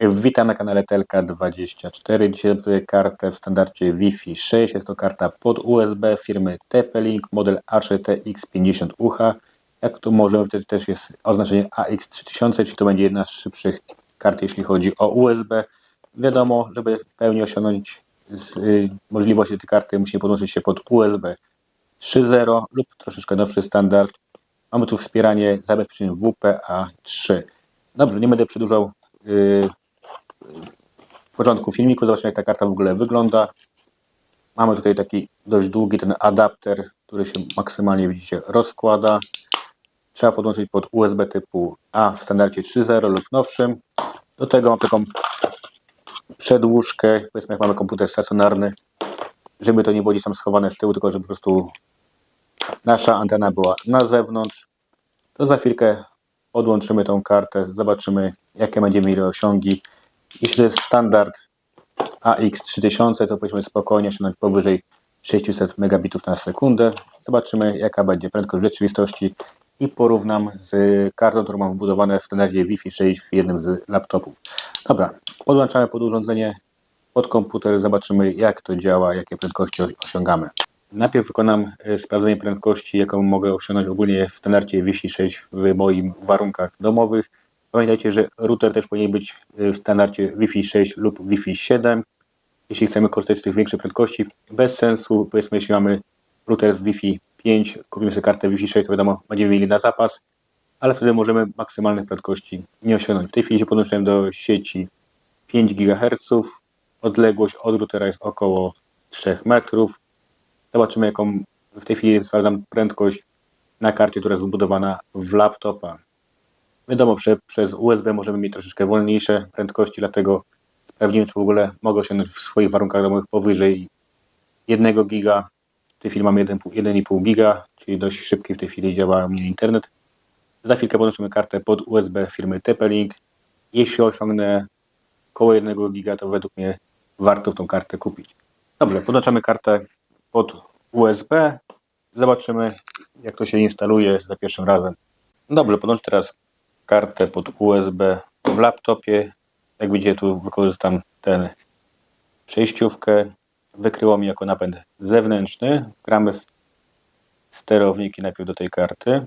Witam na kanale Telka24. Dzisiaj prezentuję kartę w standardzie Wi-Fi 6. Jest to karta pod USB firmy TP-Link, model A3TX50UH. Jak tu możemy, wtedy też jest oznaczenie AX3000, czyli to będzie jedna z szybszych kart, jeśli chodzi o USB. Wiadomo, żeby w pełni osiągnąć y, możliwość tej karty, musimy podłączyć się pod USB 3.0 lub troszeczkę nowszy standard. Mamy tu wspieranie zabezpieczeń WPA3. Dobrze, nie będę przedłużał yy, w początku filmiku. Zobaczmy, jak ta karta w ogóle wygląda. Mamy tutaj taki dość długi ten adapter, który się maksymalnie, widzicie, rozkłada. Trzeba podłączyć pod USB typu A w standardzie 3.0 lub nowszym. Do tego mam taką przedłużkę, powiedzmy jak mamy komputer stacjonarny, żeby to nie było gdzieś tam schowane z tyłu, tylko żeby po prostu nasza antena była na zewnątrz. To za chwilkę podłączymy tą kartę, zobaczymy jakie będziemy mieli osiągi. Jeśli to jest standard AX3000, to powinniśmy spokojnie osiągnąć powyżej 600 megabitów na sekundę. Zobaczymy jaka będzie prędkość w rzeczywistości i porównam z kartą, którą mam wbudowane w standardzie Wi-Fi 6 w jednym z laptopów. Dobra, podłączamy pod urządzenie, pod komputer, zobaczymy jak to działa, jakie prędkości osiągamy. Najpierw wykonam e, sprawdzenie prędkości, jaką mogę osiągnąć ogólnie w standardzie Wi-Fi 6 w moim warunkach domowych. Pamiętajcie, że router też powinien być e, w standardzie Wi-Fi 6 lub Wi-Fi 7. Jeśli chcemy korzystać z tych większych prędkości, bez sensu, powiedzmy, jeśli mamy router w Wi-Fi 5, kupimy sobie kartę Wi-Fi 6, to wiadomo, będziemy mieli na zapas, ale wtedy możemy maksymalnych prędkości nie osiągnąć. W tej chwili się podłączyłem do sieci 5 GHz, odległość od routera jest około 3 metrów. Zobaczymy, jaką w tej chwili sprawdzam prędkość na karcie, która jest zbudowana w laptopa. Wiadomo, prze, przez USB możemy mieć troszeczkę wolniejsze prędkości, dlatego sprawdzimy, czy w ogóle mogę osiągnąć w swoich warunkach domowych powyżej 1 giga. W tej chwili mam 1,5 giga, czyli dość szybki w tej chwili działa mnie internet. Za chwilkę podłączymy kartę pod USB firmy TP-Link. Jeśli osiągnę około 1 giga, to według mnie warto tą kartę kupić. Dobrze, podłączamy kartę pod USB. Zobaczymy, jak to się instaluje za pierwszym razem. Dobrze, podłączę teraz kartę pod USB w laptopie. Jak widzicie, tu wykorzystam tę przejściówkę. Wykryło mi jako napęd zewnętrzny. Gramy sterowniki najpierw do tej karty.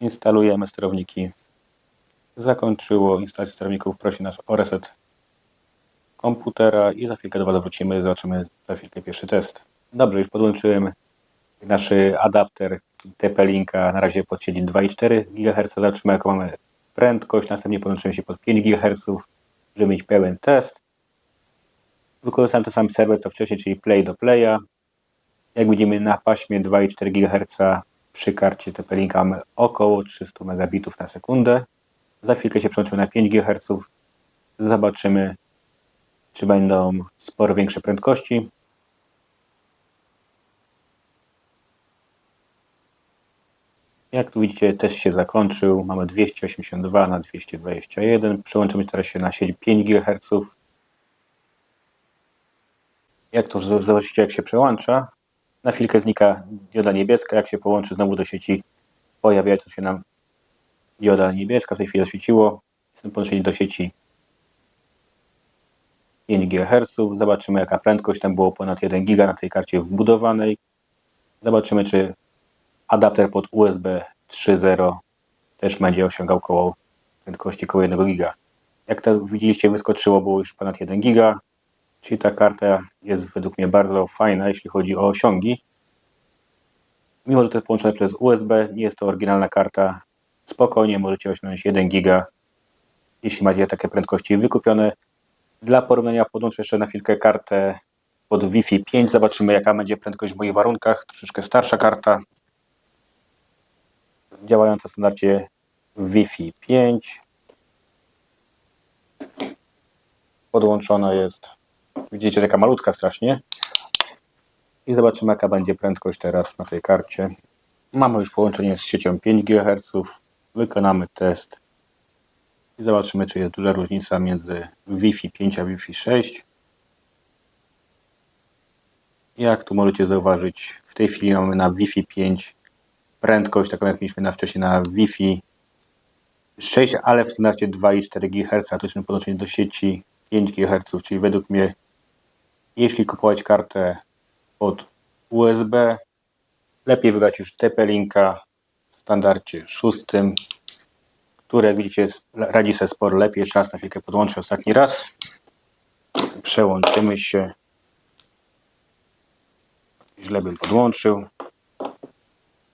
Instalujemy sterowniki. Zakończyło instalację sterowników. Prosi nas o reset komputera i za chwilkę do Was wrócimy. Zobaczymy za chwilkę pierwszy test. Dobrze, już podłączyłem nasz adapter TP-Linka na razie pod sieci 2,4 GHz. Zobaczymy jaką mamy prędkość. Następnie podłączymy się pod 5 GHz, żeby mieć pełen test. Wykorzystam ten sam serwer co wcześniej, czyli Play do Playa. Jak widzimy na paśmie 2,4 GHz przy karcie TP-Linka mamy około 300 megabitów na sekundę. Za chwilkę się przełączymy na 5 GHz. Zobaczymy czy będą sporo większe prędkości. Jak tu widzicie, test się zakończył. Mamy 282 na 221. Przełączymy teraz się na sieć 5 GHz. Jak to zobaczycie, jak się przełącza. Na chwilkę znika dioda niebieska. Jak się połączy znowu do sieci, pojawia się nam dioda niebieska. W tej chwili zaświeciło. Jestem połączeni do sieci 5 GHz. Zobaczymy jaka prędkość, tam było ponad 1 giga na tej karcie wbudowanej. Zobaczymy czy adapter pod USB 3.0 też będzie osiągał około prędkości około 1 giga. Jak to widzieliście wyskoczyło było już ponad 1 giga, czyli ta karta jest według mnie bardzo fajna jeśli chodzi o osiągi. Mimo, że to jest połączone przez USB, nie jest to oryginalna karta, spokojnie możecie osiągnąć 1 giga, jeśli macie takie prędkości wykupione. Dla porównania podłączę jeszcze na chwilkę kartę pod Wi-Fi 5. Zobaczymy jaka będzie prędkość w moich warunkach. Troszeczkę starsza karta. Działająca w standardzie Wi-Fi 5. Podłączona jest. Widzicie, taka malutka strasznie. I zobaczymy jaka będzie prędkość teraz na tej karcie. Mamy już połączenie z siecią 5 GHz. Wykonamy test i zobaczymy, czy jest duża różnica między Wi-Fi 5 a Wi-Fi 6. Jak tu możecie zauważyć, w tej chwili mamy na Wi-Fi 5 prędkość, taką jak mieliśmy na wcześniej na Wi-Fi 6, ale w standardzie 2,4 GHz, to jest podłączenie do sieci 5 GHz, czyli według mnie, jeśli kupować kartę pod USB, lepiej wybrać już TP-Linka w standardzie 6, które widzicie radzi sobie sporo lepiej. Jeszcze raz na chwilkę podłączę ostatni raz. Przełączymy się. Źle bym podłączył.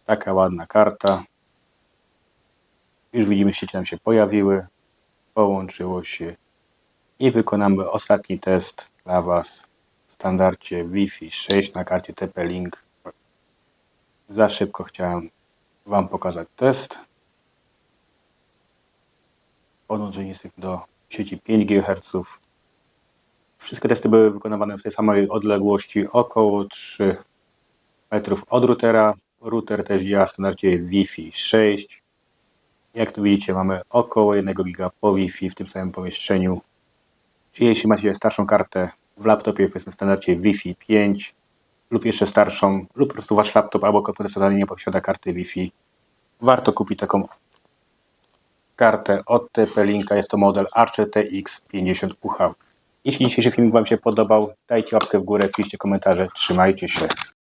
Taka ładna karta. Już widzimy, sieci nam się pojawiły. Połączyło się. I wykonamy ostatni test dla Was w standardzie Wi-Fi 6 na karcie TP-Link. Za szybko chciałem Wam pokazać test. Podłączenie jest do sieci 5 GHz. Wszystkie testy były wykonywane w tej samej odległości, około 3 metrów od routera. Router też działa w standardzie Wi-Fi 6. Jak tu widzicie, mamy około 1 giga po Wi-Fi w tym samym pomieszczeniu. Czyli jeśli macie starszą kartę w laptopie, powiedzmy w standardzie Wi-Fi 5 lub jeszcze starszą, lub po prostu wasz laptop albo komputer stacjonarny nie posiada karty Wi-Fi, warto kupić taką kartę od TP-Linka. Jest to model Archer TX 50 UH. Jeśli dzisiejszy film Wam się podobał, dajcie łapkę w górę, piszcie komentarze. Trzymajcie się.